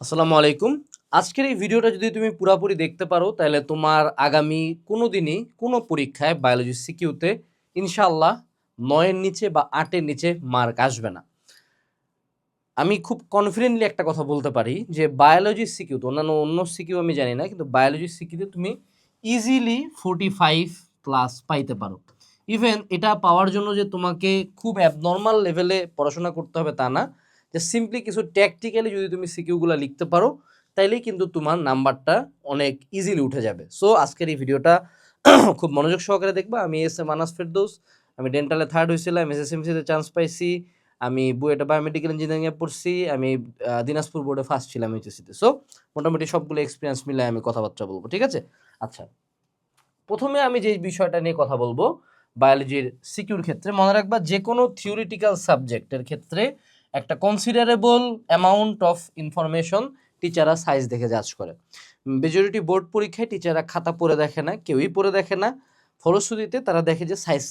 আসসালামু আলাইকুম। আজকের এই ভিডিওটা যদি তুমি পুরোপুরি দেখতে পারো, তাহলে তোমার আগামী কোনো দিনই কোনো পরীক্ষায় বায়োলজি সিকিউতে ইনশাল্লাহ নয়ের নিচে বা আটের নিচে মার্ক আসবে না। আমি খুব কনফিডেন্টলি একটা কথা বলতে পারি যে বায়োলজি সিকিউতে অন্যান্য, অন্য সিকিউ আমি জানি না, কিন্তু বায়োলজি সিকিউতে তুমি ইজিলি ফোর্টি ফাইভ প্লাস পাইতে পারো। ইভেন এটা পাওয়ার জন্য যে তোমাকে খুব অ্যাবনর্মাল লেভেলে পড়াশোনা করতে হবে তা না যে সিম্পলি কিছু ট্যাকটিক্যালি যদি তুমি সিকিউগুলো লিখতে পারো, তাইলেই কিন্তু তোমার নাম্বারটা অনেক ইজিলি উঠে যাবে। সো আজকের এই ভিডিওটা খুব মনোযোগ সহকারে দেখবা। আমি এস এম আনাস ফেরদৌস, আমি ডেন্টালে থার্ড হয়েছিলাম এসএসএমসিতে চান্স পাইছি, আমি বুয়েটা বায়োমেডিক্যাল ইঞ্জিনিয়ারিংয়ে পড়ছি, আমি দিনাজপুর বোর্ডে ফার্স্ট ছিলাম এইচএসিতে সো মোটামুটি সবগুলো এক্সপিরিয়েন্স মিলে আমি কথাবার্তা বলব, ঠিক আছে? আচ্ছা প্রথমে আমি যে বিষয়টা নিয়ে কথা বলব বায়োলজির সিকিউর ক্ষেত্রে মনে রাখবা যে কোনো থিওরিটিক্যাল সাবজেক্টের ক্ষেত্রে একটা কনসিডারেবল অ্যামাউন্ট অফ ইনফরমেশন টিচাররা সাইজ দেখে জাজ করে। মেজরিটি বোর্ড পরীক্ষায় টিচাররা খাতা পড়ে দেখে না, কেউই পড়ে দেখে না। ফলশ্রুতিতে তারা দেখে যে সাইজ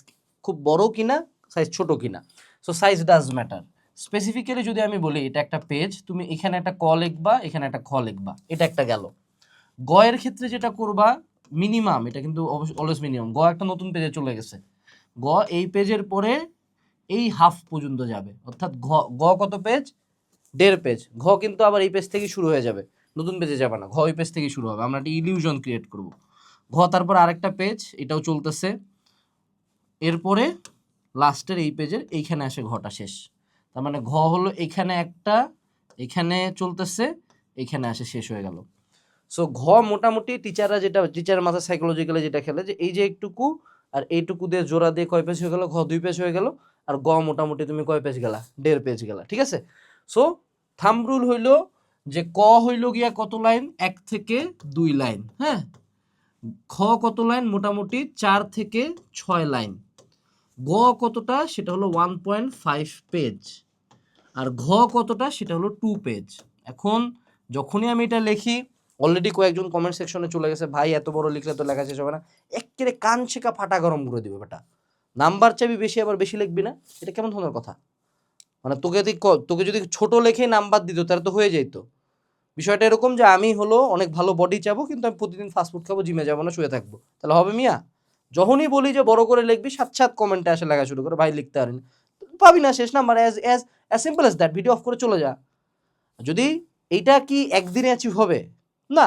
খুব বড় কিনা সাইজ ছোট কিনা। So size does matter specifically যদি আমি বলি, এটা একটা পেজ তুমি এখানে একটা ক লিখবা, এখানে একটা খ লিখবা, এটা একটা গেল। গয়ের ক্ষেত্রে যেটা করবা মিনিমাম এটা কিন্তু অলওয়েজ মিনিমাম গ একটা নতুন পেজে চলে গেছে। গ এই পেজের পরে এই হাফ পর্যন্ত যাবে। অর্থাৎ ঘ গ কত পেজ দেড় পেজ ঘ কিন্তু আবার এই পেজ থেকে শুরু হয়ে যাবে। নতুন পেজে যাবে না। ঘ ওই পেজ থেকে শুরু হবে। আমরা একটা ইলিউশন ক্রিয়েট করব। ঘ তারপর আরেকটা পেজ এটাও চলতেছে। এরপরে লাস্টের এই পেজের এইখানে আসে ঘটা শেষ। তার মানে ঘ হলো এখানে একটা, এখানে চলতেছে এইখানে আসে শেষ হয়ে গেল। সো ঘ মোটামুটি টিচাররা যেটা টিচারের মাথায় সাইকোলজিক্যালি যেটা খেলে যে এই যে একটুকু আর এইটুকু দিয়ে জোড়া দিয়ে কয় পেজ হয়ে গেল? ঘ দুই পেজ হয়ে গেল। আর গ মোটামুটি তুমি কয় পেজ গেলা? দেড় পেজ গেলা, ঠিক আছে? সো থাম্ব রুল হইল যে ক হইল গিয়া কত লাইন? এক থেকে দুই লাইন হ্যাঁ? খ কত লাইন? মোটামুটি চার থেকে ছয় লাইন। গ কতটা? সেটা হলো ওয়ান পয়েন্ট ফাইভ পেজ আর ঘ কতটা? সেটা হলো টু পেজ এখন যখনই আমি এটা লিখি অলরেডি কয়েকজন কমেন্ট সেকশনে চলে গেছে, ভাই, এত বড় লিখলে তো লেখা শেষ হবে না। একেবারে কান শেখা ফাটা গরম করে দিবে বেটা নাম্বার চাবি বেশি, আবার বেশি লিখবি না? এটা কেমন ধরনের কথা? মানে তোকে যদি তোকে যদি ছোট লেখে নাম্বার দিত, তাহলে তো হয়ে যেত বিষয়টা এরকম যে আমি হলো অনেক ভালো বডি চাবো, কিন্তু আমি প্রতিদিন ফাস্টফুড খাব জিমে যাব না, শুয়ে থাকব। তাহলে হবে মিয়া? যখনই বলি যে বড় করে লিখবি সাত সাত কমেন্টে আসে লেখা শুরু করে, ভাই, লিখতে পারিনি। পাবি না শেষ number as as as simple as that video off করে চলে যা। যদি এইটা কি একদিনে অ্যাচিভ হবে? না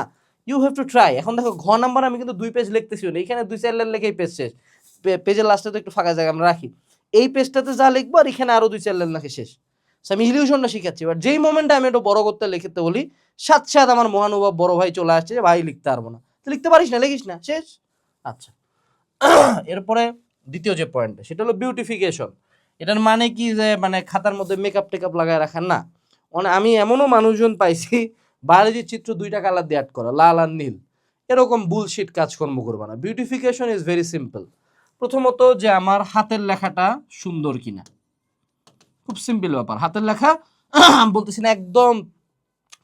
ইউ হ্যাভ টু ট্রাই এখন দেখো, ঘ নাম্বার আমি কিন্তু দুই পেজ লিখতেছি না। এখানে দুই চার লাইন লেখেই পেজ শেষ। পেজের লাস্টে তো একটু ফাঁকা জায়গা আমরা রাখি। এই পেজটাতে যা লিখব আর এখানে আরও দুই চার লাইন লেখে শেষ। আমি ইলিউশনটা শিখাচ্ছি। এবার যেই মোমেন্টে আমি একটু বড় করতে লিখতে বলি, সাত সাত আমার মহানুভব বড় ভাই চলে আসছে যে, ভাই, লিখতে পারব না। লিখতে পারিস না, লিখিস না, শেষ। আচ্ছা। এরপরে দ্বিতীয় যে পয়েন্টটা সেটা হলো বিউটিফিকেশন এটার মানে কি যে মানে খাতার মধ্যে মেকআপ টেকআপ লাগায় রাখার না। মানে আমি এমনও মানুষজন পাইছি বায়োলজির চিত্র দুইটা কালার দিয়ে অ্যাড করা, লাল আর নীল। এরকম বুলশিট কাজকর্ম করবে না। বিউটিফিকেশন ইজ ভেরি সিম্পল প্রথমত যে আমার হাতের লেখাটা সুন্দর কিনা। খুব সিম্পল ব্যাপার। হাতের লেখা, বলতেছি না, একদম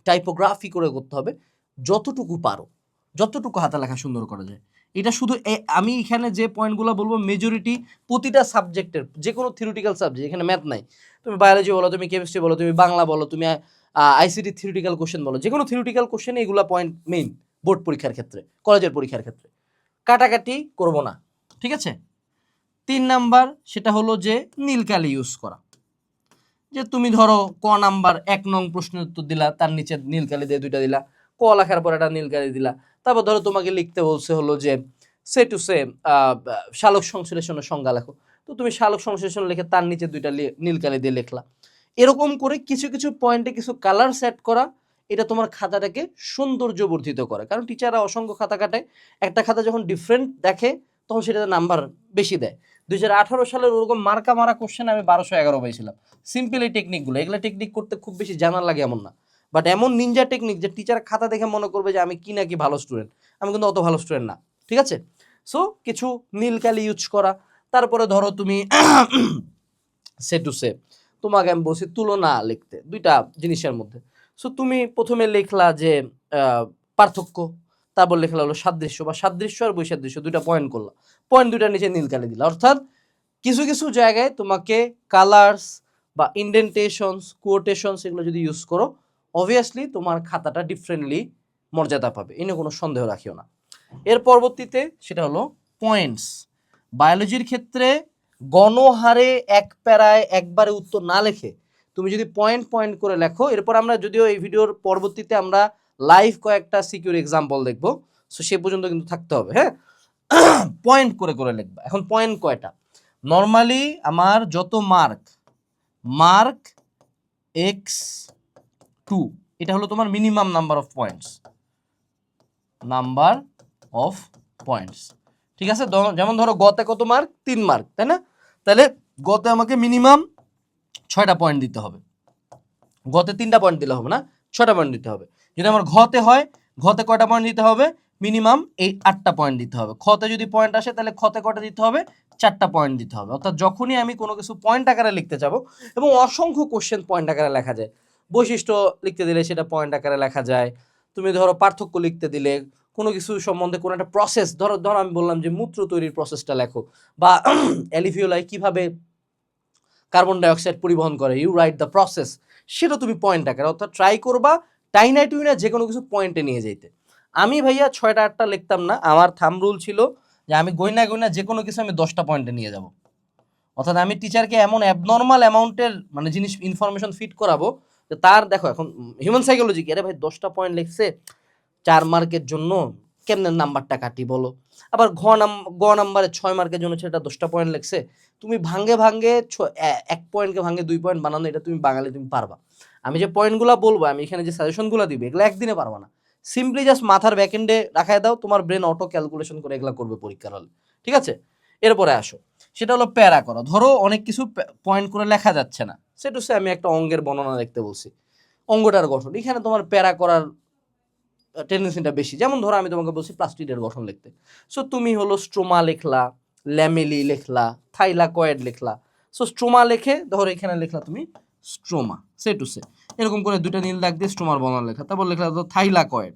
টাইপোগ্রাফি করে করতে হবে। যতটুকু পারো, যতটুকু হাতের লেখা সুন্দর করা যায়। এটা শুধু আমি এখানে যে পয়েন্টগুলো বলব মেজরিটি প্রতিটা সাবজেক্টের যে কোনো থিওরিটিক্যাল সাবজেক্ট এখানে ম্যাথ নাই। তুমি বায়োলজি বলো, তুমি কেমিস্ট্রি বলো, তুমি বাংলা বলো, তুমি আইসিটি থিওরিটিক্যাল কোশ্চেন বলো যে কোনো থিওরিটিক্যাল কোশ্চেনে এগুলো পয়েন্ট মেইন বোর্ড পরীক্ষার ক্ষেত্রে কলেজের পরীক্ষার ক্ষেত্রে। কাটাকাটি করব না, ঠিক আছে? তিন নাম্বার সেটা হলো যে নীলকালি ইউজ করা। যে তুমি ধরো ক নাম্বার এক নং প্রশ্নের উত্তর দিলা, তার নিচে নীলকালি দিয়ে দুইটা দিলা, ক লেখার পর একটা নীলকালি দিলা। তারপর ধরো তোমাকে লিখতে বলছে হলো যে সে টু সে শালক সংশ্লেষণের সংজ্ঞা লেখো। তো তুমি শালক সংশ্লেষণ লিখে তার নিচে দুইটা নীলকালি দিয়ে লিখলা। এরকম করে কিছু কিছু পয়েন্টে কিছু কালার সেট করা, এটা তোমার খাতাটাকে সৌন্দর্য বর্ধিত করে। কারণ টিচাররা অসংখ্য খাতা কাটে। একটা খাতা যখন ডিফারেন্ট দেখে, তখন সেটাতে নাম্বার বেশি দেয়। দুই হাজার আঠারো সালের ওরকম মার্কা মারা কোশ্চেন আমি বারোশো এগারো পাইছিলাম। সিম্পল এই টেকনিকগুলো এগুলো টেকনিক করতে খুব বেশি জানার লাগে এমন না। বাট এমন নিনজা টেকনিক যে টিচার খাতা দেখে মনে করবে যে, আমি কি নাকি ভালো স্টুডেন্ট আমি কিন্তু অত ভালো স্টুডেন্ট না। ঠিক আছে? সো কিছু নীলকালি ইউজ করা। তারপরে ধরো তুমি সে টু সে তোমাকে আমি বলছি তুলনা লিখতে, দুইটা জিনিসের মধ্যে। সো তুমি প্রথমে লিখলা যে পার্থক্য, তারপর লেখলা হলো সাদৃশ্য, বা সাদৃশ্য আর বৈসাদৃশ্য দুইটা পয়েন্ট করলা। পয়েন্ট দুইটার নিচে নীলকালি দিলা। অর্থাৎ কিছু কিছু জায়গায় তোমাকে কালার্স বা ইন্ডেন্টেশনস কোটেশনস এগুলো যদি ইউজ করো অবভিয়াসলি তোমার খাতাটা ডিফারেন্টলি মর্যাদা পাবে। এ কোনো সন্দেহ রাখিও না। এর পরবর্তীতে সেটা হলো পয়েন্টস বায়োলজির ক্ষেত্রে গণহারে এক প্যারায় একবারে উত্তর না লেখে তুমি যদি পয়েন্ট পয়েন্ট করে লেখো, এরপর আমরা যদিও এই ভিডিওর পরবর্তীতে আমরা লাইভ কয়েকটা সিকিউর এক্সাম্পল দেখব সো সে পর্যন্ত কিন্তু থাকতে হবে হ্যাঁ? পয়েন্ট করে করে লিখবা। এখন পয়েন্ট কয়টা? নর্মালি আমার যত মার্ক মার্ক এক্স টু এটা হলো তোমার minimum number of points number of points ঠিক আছে? যেমন ধরো গতে কত মার্ক তিন মার্ক তাই না? তাহলে গতে আমাকে মিনিমাম ছয়টা পয়েন্ট দিতে হবে। গতে তিনটা পয়েন্ট দিলে হবে না, ছয়টা পয়েন্ট দিতে হবে। যদি আমার ঘতে হয়, ঘতে কয়টা পয়েন্ট দিতে হবে? মিনিমাম এই আটটা পয়েন্ট দিতে হবে। খতে যদি পয়েন্ট আসে, তাহলে খতে কয়টা দিতে হবে? চারটা পয়েন্ট দিতে হবে। অর্থাৎ যখনই আমি কোনো কিছু পয়েন্ট আকারে লিখতে যাব, এবং অসংখ্য কোশ্চেন পয়েন্ট আকারে লেখা যায়, বৈশিষ্ট্য লিখতে দিলে সেটা পয়েন্ট আকারে লেখা যায়। তুমি ধরো পার্থক্য লিখতে দিলে কোনো কিছু সম্বন্ধে কোনো একটা প্রসেস ধরো ধরো আমি বললাম যে মূত্র তৈরির প্রসেসটা লেখো বা অ্যালিফিওলাই কীভাবে কার্বন ডাইঅক্সাইড পরিবহন করে ইউ রাইট দ্য প্রসেস সেটা তুমি পয়েন্ট আকারে, অর্থাৎ ট্রাই করবা টাইনাই টুইনা যে কোনো কিছু পয়েন্টে নিয়ে যেতে আমি ভাইয়া ছয়টা, আটটা লিখতাম না, আমার থাম রুল ছিল যে আমি গইনা গইনা যে কোনো কিছু আমি দশটা পয়েন্টে নিয়ে যাব। অর্থাৎ আমি টিচারকে এমন অ্যাবনর্মাল অ্যামাউন্টের মানে জিনিস ইনফরমেশন ফিট করাবো যে তার, দেখো এখন হিউম্যান সাইকোলজি কি? আরে ভাই, দশটা পয়েন্ট লিখছে চার মার্কের জন্য কেমনে নাম্বারটা কাটি বলো? আবার ঘ নাম, গ নাম্বারে ছয় মার্কের জন্য সেটা দশটা পয়েন্ট লিখছে। তুমি ভাঙ্গে ভাঙ্গে ছ- এক পয়েন্টকে ভাঙ্গে দুই পয়েন্ট বানানো, এটা তুমি বাঙালি তুমি পারবা। আমি যে পয়েন্টগুলো বলব, আমি এখানে যে সাজেশনগুলো দিবে, এগুলো একদিনে পারবা না। সিম্পলি জাস্ট মাথার ব্যাকেন্ডে রাখায় দাও, তোমার ব্রেন অটো ক্যালকুলেশন করে এগুলো করবে পরীক্ষার হলে। ঠিক আছে? এরপরে আসো। সেটা হলো প্যারা করো। ধরো অনেক কিছু পয়েন্ট করে লেখা যাচ্ছে না। সেটা হচ্ছে আমি একটা অঙ্গের বর্ণনা দেখতে বলছি। অঙ্গটার গঠন। এখানে তোমার প্যারা করার টেন্ডেন্সিটা বেশি। যেমন ধরো আমি তোমাকে বলছি প্লাস্টিডের গঠন লিখতে। সো তুমি হলো স্ট্রোমা লেখলা ল্যামেলি লিখলা থাইলাকয়েড লেখলা। সো স্ট্রোমা লেখে ধরো এখানে লেখলা তুমি স্ট্রোমা সে টু সে এরকম করে দুইটা নীল দাগ দিয়ে স্ট্রোমার বর্ণনা লেখা। তারপর লেখলা তো থাইলাকয়েড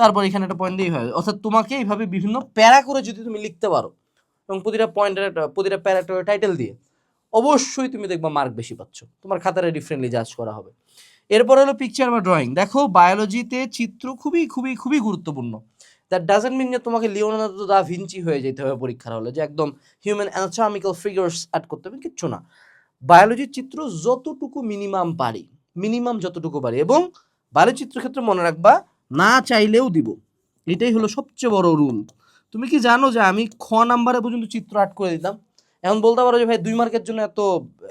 তারপর এখানে একটা পয়েন্ট দিয়েই হয়। অর্থাৎ তোমাকে এইভাবে বিভিন্ন প্যারা করে যদি তুমি লিখতে পারো, এবং প্রতিটা পয়েন্টের প্রতিটা প্যারাটার টাইটেল দিয়ে, অবশ্যই তুমি দেখবা মার্ক বেশি পাচ্ছ। তোমার খাতারে ডিফারেন্টলি জাজ করা হবে। এরপর হলো পিকচার বা ড্রয়িং দেখো বায়োলজিতে চিত্র খুবই খুবই খুবই গুরুত্বপূর্ণ। দ্যাট ডাজেন্ট মিন যে তোমাকে লিওনার্দো দা ভিঞ্চি হয়ে যেতে হবে পরীক্ষার হলে, যে একদম হিউম্যান অ্যানাটমিক্যাল ফিগার্স অ্যাড করতে হবে, কিচ্ছু না। বায়োলজির চিত্র যতটুকু মিনিমাম পারি মিনিমাম যতটুকু পারি, এবং বায়োলজি চিত্র ক্ষেত্রে মনে রাখবা, না চাইলেও দিব। এটাই হলো সবচেয়ে বড় রুল তুমি কি জানো যে আমি খ নাম্বারে পর্যন্ত চিত্র আর্ট করে দিতাম? এখন বলতে পারো যে ভাই, দুই মার্কের জন্য এত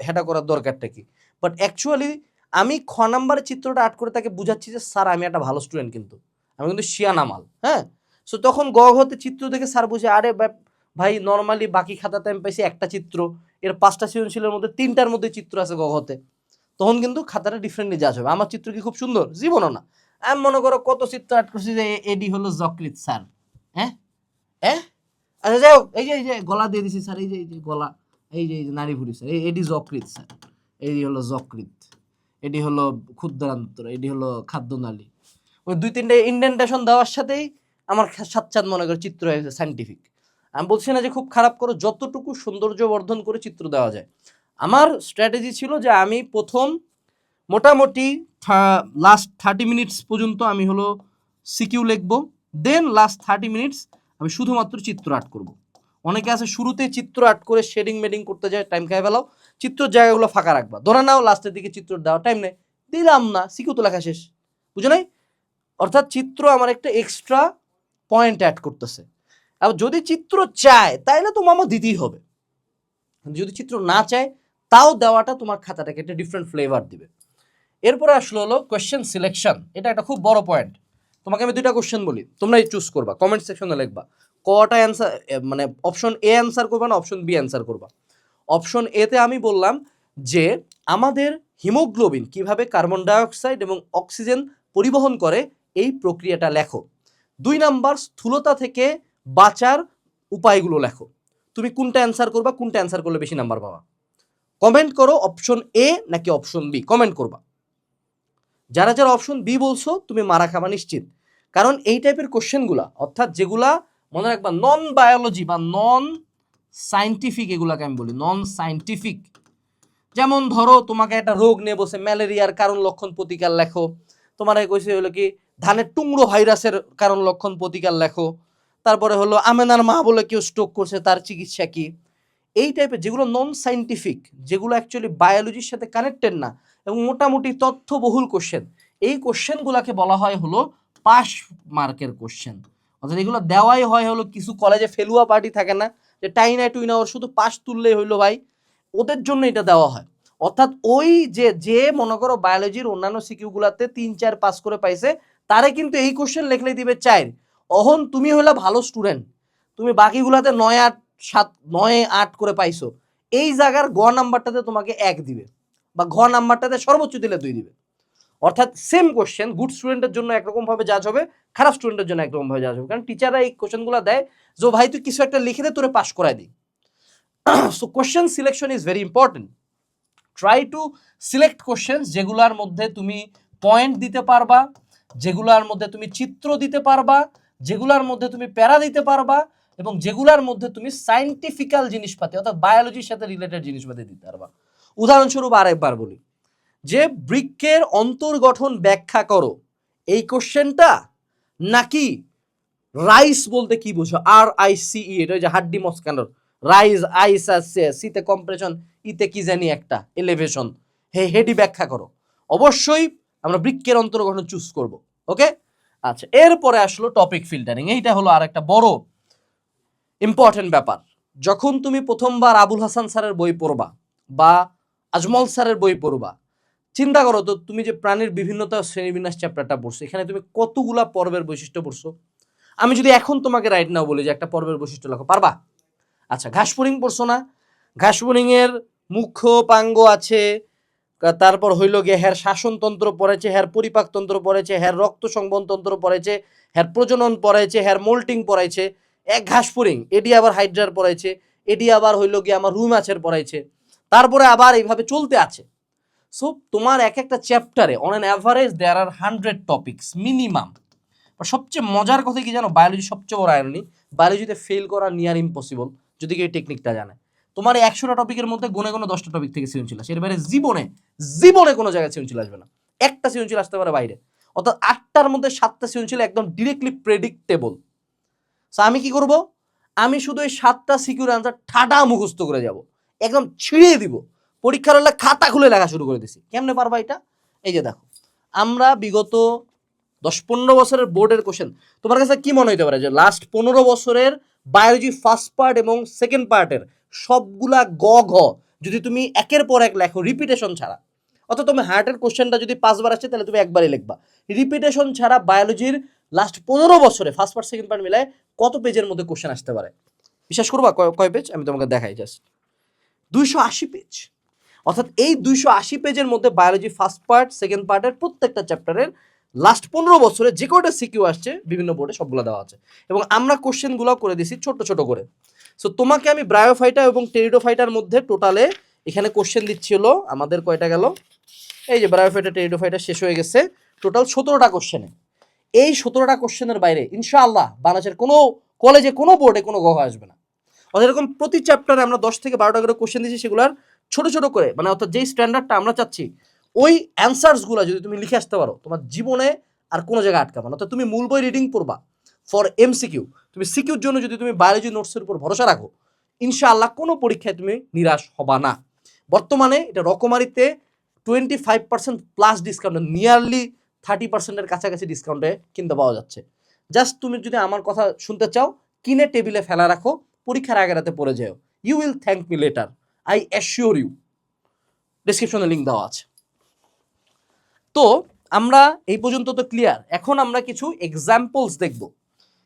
হেটা করার দরকারটা কি? বাট অ্যাকচুয়ালি আমি খ নাম্বারে চিত্রটা আর্ট করে তাকে বুঝাচ্ছি যে, স্যার, আমি একটা ভালো স্টুডেন্ট কিন্তু। আমি কিন্তু শিয়ানা মাল হ্যাঁ? সো তখন গ ঘতে চিত্র দেখে স্যার বুঝে আরে ভাই নর্মালি বাকি খাতাতে আমি পাইছি একটা চিত্র। এর পাঁচটা সৃজনশীলের মধ্যে তিনটার মধ্যে চিত্র আছে গ ঘতে তখন কিন্তু খাতাটা ডিফারেন্টলি যাচ হবে। আমার চিত্র কি খুব সুন্দর? জীবনও না। আমি মনে করো কত চিত্র আর্ট করছি যে এডি হলো জকৃত স্যার। হ্যাঁ? হ্যাঁ? আচ্ছা যাই হোক, এই যে এই যে, গলা দিয়ে দিছি স্যার, এই যে এই যে গলা, এই যে এই যে নারী ভুড়ি স্যার এডি জকৃত স্যার এই হলো যকৃত এটি হলো ক্ষুদ্রান্তর, এটি হলো খাদ্যনালী। ওই দুই তিনটে ইন্ডেন্টেশন দেওয়ার সাথেই আমার সাতচাঁদ মনে করে চিত্র হয়েছে সাইন্টিফিক আমি বলছি না যে খুব খারাপ করো, যতটুকু সৌন্দর্য বর্ধন করে চিত্র দেওয়া যায়। আমার স্ট্র্যাটেজি ছিল যে আমি প্রথম মোটামুটি লাস্ট থার্টি মিনিটস পর্যন্ত আমি হলো সিকিউ লিখব দেন লাস্ট থার্টি মিনিটস আমি শুধুমাত্র চিত্র আর্ট করব। অনেকে আছে শুরুতে চিত্র আর্ট করে শেডিং মেডিং করতে যায় টাইম খাই ফেলাও। চিত্রর জায়গাগুলো ফাঁকা রাখবা। ধরে নাও লাস্টের দিকে চিত্র দেওয়া টাইম নেই। দিলাম না সিকিউ তো লেখা শেষ। বুঝো নাই? অর্থাৎ চিত্র আমার একটা এক্সট্রা পয়েন্ট অ্যাড করতেছে। আর যদি চিত্র চায়, তাইলে তো মামা দিতেই হবে। যদি চিত্র না চায়, তাও দেওয়াটা তোমার খাতাটাকে একটা ডিফারেন্ট ফ্লেভার দিবে। এরপরে আসলো হলো কোয়েশ্চেন সিলেকশন এটা একটা খুব বড় পয়েন্ট তোমাকে আমি দুইটা কোয়েশ্চেন বলি। তোমরা এই চুজ করবা কমেন্ট সেকশনে লিখবা। কটা অ্যান্সার মানে অপশন এ অ্যান্সার করবা না অপশন বি অ্যান্সার করবা। অপশন এতে আমি বললাম যে আমাদের হিমোগ্লোবিন কীভাবে কার্বন ডাইঅক্সাইড এবং অক্সিজেন পরিবহন করে এই প্রক্রিয়াটা লেখো। দুই নাম্বার, স্থূলতা থেকে বাঁচার উপায়গুলো লেখো। তুমি কোনটা অ্যান্সার করবা, কোনটা অ্যান্সার করলে বেশি নাম্বার পাবা? কমেন্ট করো অপশন এ নাকি অপশন বি কমেন্ট করবা। যারা যারা অপশন বি বলছো, তুমি মারা খাবা নিশ্চিত। কারণ এই টাইপের কোশ্চেনগুলা অর্থাৎ যেগুলা মনে রাখবা নন বায়োলজি বা নন সাইন্টিফিক এগুলাকে আমি বলি নন সাইন্টিফিক যেমন ধরো, তোমাকে একটা রোগ নিয়ে বসে ম্যালেরিয়ার কারণ লক্ষণ প্রতিকার লেখো। তোমার কইছে হলো কি, ধানের টুংরো ভাইরাসের কারণ লক্ষণ প্রতিকার লেখো। তারপরে হলো, আমেনার মা বলে কেউ স্ট্রোক করছে, তার চিকিৎসা কি? এই টাইপের যেগুলো নন সাইন্টিফিক যেগুলো অ্যাকচুয়ালি বায়োলজির সাথে কানেক্টেড না, এবং মোটামুটি তথ্যবহুল কোশ্চেন এই কোশ্চেনগুলোকে বলা হয় হলো পাস মার্কের কোশ্চেন অর্থাৎ এগুলো দেওয়াই হয় হলো কিছু কলেজে ফেলুয়া পার্টি থাকে না, যে টাইনা টুইনা ওর শুধু পাশ তুললেই হইল ভাই। ওদের জন্য এটা দেওয়া হয়। অর্থাৎ ওই যে যে মনে করো বায়োলজির অন্যান্য সিকিউগুলাতে তিন, চার পাস করে পাইছে, তারে কিন্তু এই কোশ্চেন লিখলে দিবে চার। অহন, তুমি হইলে ভালো স্টুডেন্ট তুমি বাকিগুলাতে নয়, আট, সাত, নয়, আট করে পাইছো। এই জায়গার গ নাম্বারটাতে তোমাকে এক দিবে। বা ঘ নাম্বারটাতে সর্বোচ্চ দিলে দুই দিবে। অর্থাৎ সেম কোশ্চেন গুড স্টুডেন্টের জন্য একরকম ভাবে জাজ হবে, খারাপ স্টুডেন্টের জন্য একরকম ভাবে জাজ হবে। কারণ টিচাররা এই কোশ্চেনগুলো দেয় যে ভাই, তুই কিছু একটা লিখে দে, তোরে পাস করাই দিই। So question selection is very important try to select question যেগুলোর মধ্যে তুমি পয়েন্ট দিতে পারবা, যেগুলোর মধ্যে তুমি চিত্র দিতে পারবা, যেগুলোর মধ্যে তুমি প্যারা দিতে পারবা, এবং যেগুলোর মধ্যে তুমি সাইন্টিফিক্যাল জিনিসপাতি, অর্থাৎ বায়োলজির সাথে রিলেটেড জিনিসপাতি দিতে পারবা। উদাহরণস্বরূপ আরেকবার বলি। যে বৃক্ষের অন্তর্গঠন ব্যাখ্যা করো, এই কোশ্চেনটা নাকি রাইস বলতে কি বুঝো? আর আই সি ই এটা যে হাড্ডি মস্কানোর রাইস আইস আছে সিতে কম্প্রেশন ইতে কি জানি একটা এলিভেশন হে, হেডি ব্যাখ্যা করো। অবশ্যই আমরা বৃক্ষের অন্তর্গঠন চুজ করব ওকে আচ্ছা এরপরে আসলো টপিক ফিল্টারিং এইটা হলো আর একটা বড় ইম্পর্টেন্ট ব্যাপার। যখন তুমি প্রথমবার আবুল হাসান স্যারের বই পড়বা বা আজমল স্যারের বই পড়বা চিন্তা করো তো, তুমি যে প্রাণীর বিভিন্নতা শ্রেণীবিন্যাস চ্যাপ্টারটা পড়ছো, এখানে তুমি কতগুলা পর্বের বৈশিষ্ট্য পড়ছো? আমি যদি এখন তোমাকে রাইট নাও বলি যে একটা পর্বের বৈশিষ্ট্য লেখো, পারবা? আচ্ছা ঘাসপুরিং পড়ছো না? ঘাসপুরিং এর মুখ্য পাঙ্গ আছে তারপর হইল গিয়ে হ্যার শাসনতন্ত্র পড়েছে হ্যার পরিপাকতন্ত্র পড়েছে হ্যার রক্ত সংবহনতন্ত্র পড়েছে হ্যার প্রজনন পড়াইছে হ্যার মোল্টিং পড়াইছে এক ঘাসপুরিং এটি আবার হাইড্রার পড়াইছে, এটি আবার হইল গিয়ে আমার রুম মাছের পড়াইছে, তারপরে আবার এইভাবে চলতে আছে। সো তোমার এক একটা চ্যাপ্টারে on an average there are hundred topics minimum সবচেয়ে মজার কথা কি জানো? বায়োলজি সবচেয়ে বড় আয়রনি বায়োলজিতে ফেল করা নিয়ার ইম্পসিবল যদি কেউ টেকনিকটা জানে। তোমার একশোটা টপিকের মধ্যে গুনে গুনে দশটা টপিক থেকে সৃজনশীল আসে। এর জীবনে জীবনে কোনো জায়গায় সৃজনশীল আসবে না। একটা সৃজনশীল আসতে পারে বাইরে। অর্থাৎ আটটার মধ্যে সাতটা সৃজনশীল একদম ডিরেক্টলি প্রেডিক্টেবল সো আমি কি করব? আমি শুধু এই সাতটা সিকিউর আনসার ঠাটা মুখস্থ করে যাব। একদম ছিঁড়িয়ে দিব। পরীক্ষার হলে খাতা খুলে লেখা শুরু করে দিছি। কেমনে পারবা এটা? এই যে দেখো, আমরা বিগত দশ পনেরো বছরের বোর্ডের কোশ্চেন তোমার কাছে কি মনে হতে পারে যে লাস্ট পনেরো বছরের বায়োলজি ফার্স্ট পার্ট এবং সেকেন্ড পার্টের সবগুলা গ, ঘ, যদি তুমি একের পর এক লেখো রিপিটেশন ছাড়া, অর্থাৎ তুমি হার্টের কোশ্চেনটা যদি পাঁচবার আসছে তাহলে তুমি একবারই লিখবা। রিপিটেশন ছাড়া বায়োলজির লাস্ট পনেরো বছরে ফার্স্ট পার্ট সেকেন্ড পার্ট মিলায় কত পেজের মধ্যে কোশ্চেন আসতে পারে? বিশ্বাস করবা? কয়- পেজ আমি তোমাকে দেখাই জাস্ট দুইশো আশি পেজ অর্থাৎ এই দুইশো আশি পেজের মধ্যে বায়োলজি ফার্স্ট পার্ট সেকেন্ড পার্টের প্রত্যেকটা চ্যাপ্টারের লাস্ট পনেরো বছরে যে কয়টা সিকিউ আসছে, বিভিন্ন বোর্ডে সবগুলো দেওয়া আছে। এবং আমরা কোশ্চেনগুলো করে দিছি ছোট ছোট করে। সো তোমাকে আমি ব্রায়োফাইটা এবং টেরিডোফাইটার মধ্যে টোটালে এখানে কোশ্চেন দিচ্ছিল, আমাদের কয়টা গেল? এই যে ব্রায়োফাইটা টেরিডোফাইটা শেষ হয়ে গেছে টোটাল সতেরোটা কোশ্চেনে এই সতেরোটা কোশ্চেনের বাইরে, ইনশাআল্লাহ, বাংলাদেশের কোনো কলেজে কোনো বোর্ডে কোনো গহ আসবে না। অর্থাৎ এরকম প্রতি চ্যাপ্টারে আমরা দশ থেকে বারোটা করে কোশ্চেন দিচ্ছি সেগুলোর ছোট ছোট করে মানে অর্থাৎ যেই স্ট্যান্ডার্ডটা আমরা চাচ্ছি, ওই অ্যান্সার্সগুলো যদি তুমি লিখে আসতে পারো, তোমার জীবনে আর কোনো জায়গায় আটকাবে না। অর্থাৎ তুমি মূল বই রিডিং পড়বা ফর এমসিকিউ তুমি সিকিউর জন্য যদি তুমি বায়োলজি নোটসের উপর ভরসা রাখো, ইনশাআল্লাহ কোনো পরীক্ষায় তুমি নিরাশ হবা না। বর্তমানে এটা রকমারিতে টোয়েন্টি ফাইভ পার্সেন্ট প্লাস ডিসকাউন্টে নিয়ারলি থার্টি পার্সেন্টের কাছাকাছি ডিসকাউন্টে কিনতে পাওয়া যাচ্ছে। জাস্ট তুমি যদি আমার কথা শুনতে চাও, কিনে টেবিলে ফেলা রাখো, পরীক্ষার আগে রাতে পড়ে যাও। You will thank me later I assure you ডিসক্রিপশনে লিঙ্ক দেওয়া আছে। তো আমরা এই পর্যন্ত তো ক্লিয়ার এখন আমরা কিছু এক্সাম্পলস দেখব।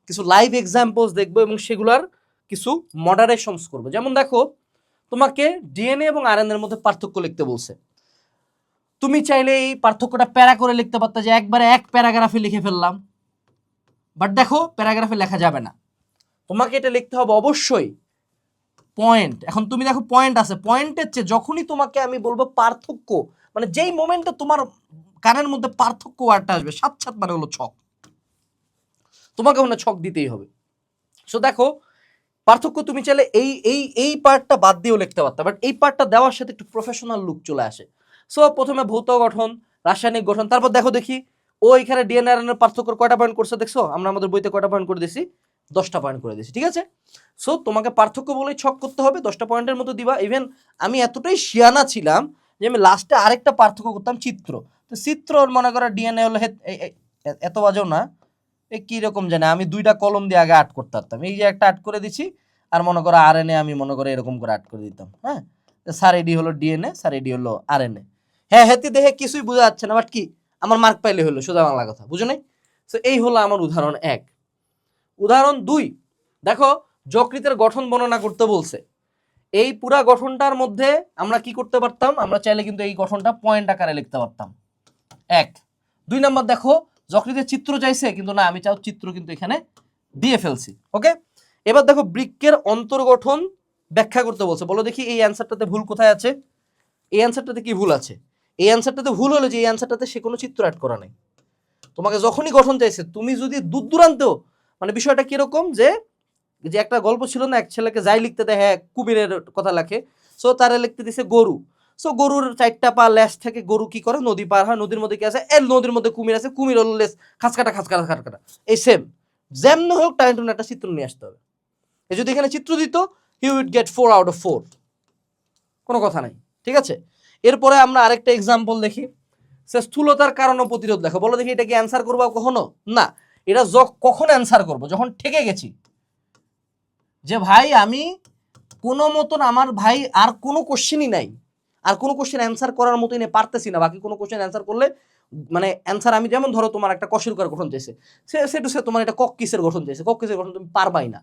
কিছু লাইভ এক্সাম্পলস দেখব এবং সেগুলার কিছু মডারেশনস করব। যেমন দেখো, তোমাকে ডিএনএ এবং আরএনএ এর মধ্যে পার্থক্য লিখতে বলছে। তুমি চাইলে এই পার্থক্যটা প্যারা করে লিখতে পারতে যে একবারে এক প্যারাগ্রাফে লিখে ফেললাম। বাট দেখো, প্যারাগ্রাফে লেখা যাবে না। তোমাকে এটা লিখতে হবে অবশ্যই। পয়েন্ট এখন তুমি দেখো পয়েন্ট আছে। পয়েন্টের চেয়ে যখনই তোমাকে আমি বলব পার্থক্য মানে যেই মোমেন্টে তোমার কানের মধ্যে পার্থক্য ওয়ার্ডটা আসবে, সাত সাত মানে হলো ছক। তোমাকে হয় ছক দিতেই হবে। সো দেখো, পার্থক্য তুমি চাইলে এই এই এই পার্টটা বাদ দিয়েও লিখতে পারতা বাট এই পার্টটা দেওয়ার সাথে একটু প্রফেশনাল লুক চলে আসে। সো প্রথমে ভৌত গঠন, রাসায়নিক গঠন, তারপর দেখো দেখি, ও এখানে ডিএনএ এর পার্থক্য কয়টা পয়েন্ট করছে, দেখছ? আমরা আমাদের বইতে কয়টা পয়েন্ট করে দিছি দশটা পয়েন্ট করে দিয়েছি, ঠিক আছে? সো তোমাকে পার্থক্য বলেই ছক করতে হবে, দশটা পয়েন্টের মতো দিবা। ইভেন আমি এতটাই শিয়ানা ছিলাম যে আমি লাস্টে আরেকটা পার্থক্য করতাম চিত্র। তো চিত্র মনে করো ডিএনএ হলো এ- এত বাজেও না। এই কীরকম জানে? আমি দুইটা কলম দিয়ে আগে আট করতে পারতাম। এই যে একটা আট করে দিছি, আর মনে করো আর আমি মনে করো এরকম করে আট করে দিতাম হ্যাঁ? স্যার এডি হলো ডিএনএ স্যার এডি হলো আর হ্যাঁ হেতে দেখে কিছুই বোঝা যাচ্ছে না বাট কি? আমার মার্ক পাইলে হলো, সোজা বাংলা কথা, বুঝো নাই? তো এই হলো আমার উদাহরণ এক। উদাহরণ দুই। দেখো, যকৃতের গঠন বর্ণনা করতে বলছে। এই পুরা গঠনটার মধ্যে আমরা কি করতে পারতাম? আমরা চাইলে কিন্তু এই গঠনটা পয়েন্ট আকারে লিখতে পারতাম। এক। দুই নাম্বার দেখো, যকৃতের চিত্র চাইছে, কিন্তু না, আমি চাও চিত্র কিন্তু এখানে দিয়ে ফেলছি ওকে এবার দেখো, বৃক্কের অন্তর্গঠন ব্যাখ্যা করতে বলছে। বলো দেখি, এই অ্যান্সারটাতে ভুল কোথায় আছে? এই অ্যান্সারটাতে কি ভুল আছে? এই অ্যান্সারটাতে ভুল হলো যে এই অ্যান্সারটাতে সে কোনো চিত্র অ্যাড করা নেই। তোমাকে যখনই গঠন চাইছে, তুমি যদি দূর দূরান্তেও মানে বিষয়টা কীরকম যে যে একটা গল্প ছিল না, এক ছেলেকে যাই লিখতে দেয় হ্যাঁ কুমিরের কথা লেখে। সো তারা লিখতে দিছে গরু। সো গরুর চারটা পা ল্যাস থেকে গরু কি করে? নদী পার হয়, নদীর মধ্যে কি আছে? এর নদীর মধ্যে কুমির আছে, কুমির হলো লেস খাসকাটা খাসকাটা খাসকাটা এই সেম যেমন হোক টাইম টু একটা চিত্র নিয়ে আসতে হবে। এ যদি এখানে চিত্র দিত he would get four out of four কোনো কথা নাই, ঠিক আছে? এরপরে আমরা আরেকটা এক্সাম্পল দেখি। সে স্থূলতার কারণ প্রতিরোধ দেখো বলো দেখি এটা কি অ্যান্সার করব কখনো? না। এটা কখন অ্যান্সার করব? যখন ঠেকে গেছি। যে ভাই, আমি কোনো মতন আমার ভাই আর কোনো কোশ্চেনই নাই। আর কোনো কোশ্চেন অ্যান্সার করার মতোই নেই পারতেছি না। বাকি কোনো কোশ্চেন অ্যান্সার করলে মানে অ্যান্সার আমি যেমন ধরো তোমার একটা কশেরকার গঠন চাইছে, সে সেটু সে তোমার এটা কক্কিসের গঠন চাইছে? কক্কিসের গঠন তুমি পারবাই না।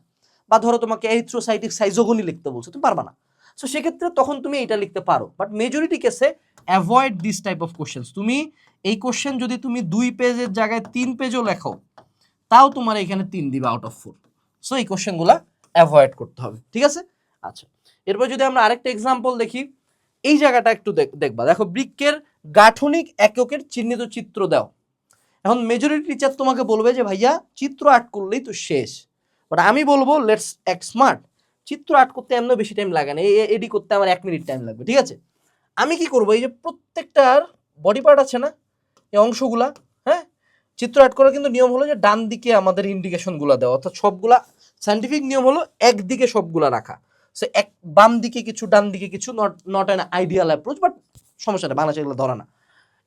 বা ধরো তোমাকে এইথ্রোসাইটিক সাইজোগনি লিখতে বলছে, তুমি পারবা না। সো সেক্ষেত্রে তখন তুমি এটা লিখতে পারো। বাট মেজরিটি কেসে avoid this type of questions তুমি এই কোশ্চেন যদি তুমি দুই পেজের জায়গায় তিন পেজও লেখো তাও তোমার এখানে তিন দিবে আউট অফ ফোর সো এই কোশ্চেনগুলা অ্যাভয়েড করতে হবে ঠিক আছে আচ্ছা এরপর যদি আমরা আরেকটা এক্সাম্পল দেখি এই জায়গাটা একটু দেখ- দেখবা দেখো বৃক্কের গাঠনিক এককের চিহ্নিত চিত্র দাও এখন মেজরিটি টিচার তোমাকে বলবে যে ভাইয়া চিত্র আর্ট করলেই তো শেষ বাট আমি বলব লেটস এক স্মার্ট চিত্র আর্ট করতে এমন বেশি টাইম লাগে না এডি করতে আমার এক মিনিট টাইম লাগবে ঠিক আছে আমি কি করব এই যে প্রত্যেকটার বডি পার্ট আছে না এই অংশগুলা হ্যাঁ চিত্র অ্যাড করার কিন্তু নিয়ম হলো যে ডান দিকে আমাদের ইন্ডিকেশনগুলো দেওয়া, অর্থাৎ সবগুলা সাইন্টিফিক নিয়ম হলো একদিকে সবগুলা রাখা। সে এক বাম দিকে কিছু, ডান দিকে কিছু not not an ideal approach but সমস্যা নেই এগুলো ধরে না।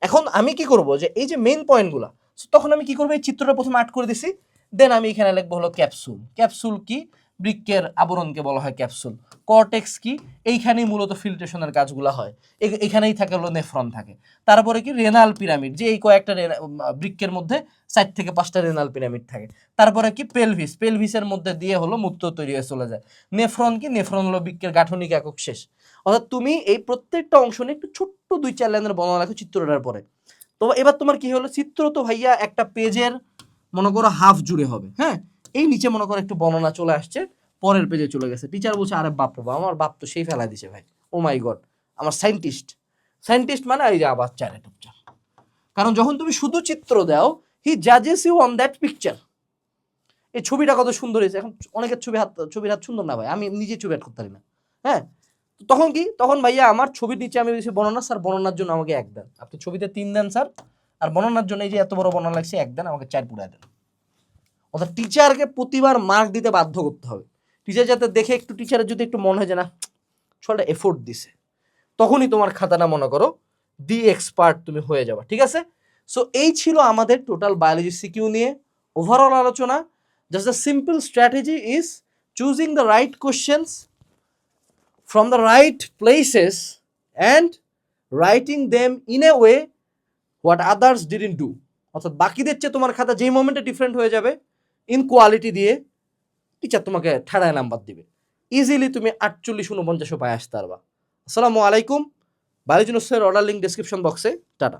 এখন আমি কি করব যে, এই যে মেইন পয়েন্টগুলো তখন আমি কি করব, এই চিত্রটা প্রথমে আর্ট করে দিছি দেন আমি এখানে লিখব হলো ক্যাপসুল ক্যাপসুল কি? বৃক্কের আবরণকে বলা হয় ক্যাপসুল। কর্টেক্স কি? এইখানেই মূলত ফিল্ট্রেশনের কাজগুলো হয়। এখানেই থাকে হলো নেফ্রন থাকে। তারপরে কি? Renal pyramid. যে এই কয়েকটা বৃক্কের মধ্যে চার থেকে পাঁচটা রেনাল পিরামিড থাকে। তারপরে কি? পেলভিস। পেলভিসের মধ্যে দিয়ে হলো মূত্র তৈরি হয়ে চলে যায়। নেফ্রন কি? নেফ্রন হলো বৃক্কের গাঠনিক একক শেষ। অর্থাৎ তুমি এই প্রত্যেকটা অংশ নিয়ে একটু ছোট্ট দুই চার লাইনের বর্ণনা রাখো চিত্রটার পরে। তো এবার তোমার কি হলো? চিত্র তো ভাইয়া একটা পেজের, মনে করো, হাফ জুড়ে হবে। হ্যাঁ? এই নিচে মনে করো একটু বর্ণনা চলে আসছে, পরের পেজে চলে গেছে। টিচার বলছে, আরে বাপ রে আমার বাপ তো সেই ফেলা দিছে ভাই। ও মাই গড আমার সায়েন্টিস্ট সায়েন্টিস্ট মানে এই যে আবার চারে টুপচার কারণ যখন তুমি শুধু চিত্র দাও হি জাজেস ইউ অন দ্যাট পিকচার এই ছবিটা কত সুন্দর হয়েছে। এখন অনেকের ছবি হাত ছবির হাত সুন্দর না ভাই, আমি নিজে ছবি হাত করতে পারি না। হ্যাঁ? তখন কি? তখন ভাইয়া আমার ছবির নিচে আমি বেশি বর্ণনা স্যার, বর্ণনার জন্য আমাকে এক দেন। আপনি ছবিতে তিন দেন স্যার, আর বর্ণনার জন্য এই যে এত বড় বর্ণনা লাগছে, এক দেন আমাকে চার পুরায় দেন। অর্থাৎ টিচারকে প্রতিবার মার্ক দিতে বাধ্য করতে হবে। টিচার যাতে দেখে একটু টিচারের যদি একটু মনে হয় যে, না ছোটটা এফোর্ট দিছে। তখনই তোমার খাতাটা মনে করো, দি এক্সপার্ট তুমি হয়ে যাবা। ঠিক আছে? সো এই ছিল আমাদের টোটাল বায়োলজি সিকিউ নিয়ে ওভারঅল আলোচনা। Just the simple strategy is choosing the right questions from the right places and writing them in a way what others didn't do অর্থাৎ বাকিদের চেয়ে তোমার খাতা যেই মোমেন্টে ডিফারেন্ট হয়ে যাবে ইন কোয়ালিটি দিয়ে টিচার তোমাকে ঠেড়ায় নাম্বার দিবে। ইজিলি তুমি আটচল্লিশ উনপঞ্চাশও পায়ে আসতে পারবা। আসসালামু আলাইকুম। বায়োলজি নোটসের অর্ডার লিঙ্ক ডিসক্রিপশন বক্সে টাটা।